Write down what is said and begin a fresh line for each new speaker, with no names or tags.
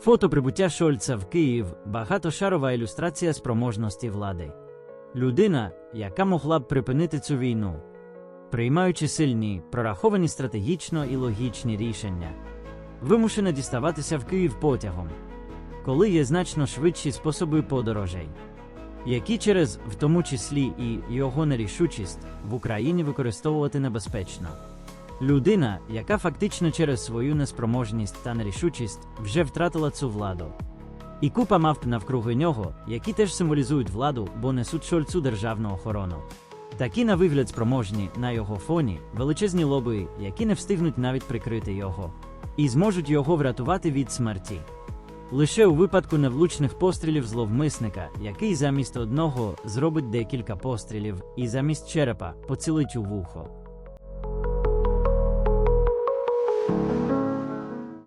Фото прибуття Шольца в Київ багатошарова ілюстрація спроможності влади. Людина, яка могла б припинити цю війну, приймаючи сильні, прораховані стратегічно і логічні рішення, вимушена діставатися в Київ потягом, коли є значно швидші способи подорожей, які через, в тому числі і його нерішучість, в Україні використовувати небезпечно. Людина, яка фактично через свою неспроможність та нерішучість вже втратила цю владу. І купа мавп навкруги нього, які теж символізують владу, бо несуть шольцу державну охорону. Такі на вигляд спроможні на його фоні величезні лоби, які не встигнуть навіть прикрити його, і зможуть його врятувати від смерті. Лише у випадку невлучних пострілів зловмисника, який замість одного зробить декілька пострілів і замість черепа поцілить у вухо.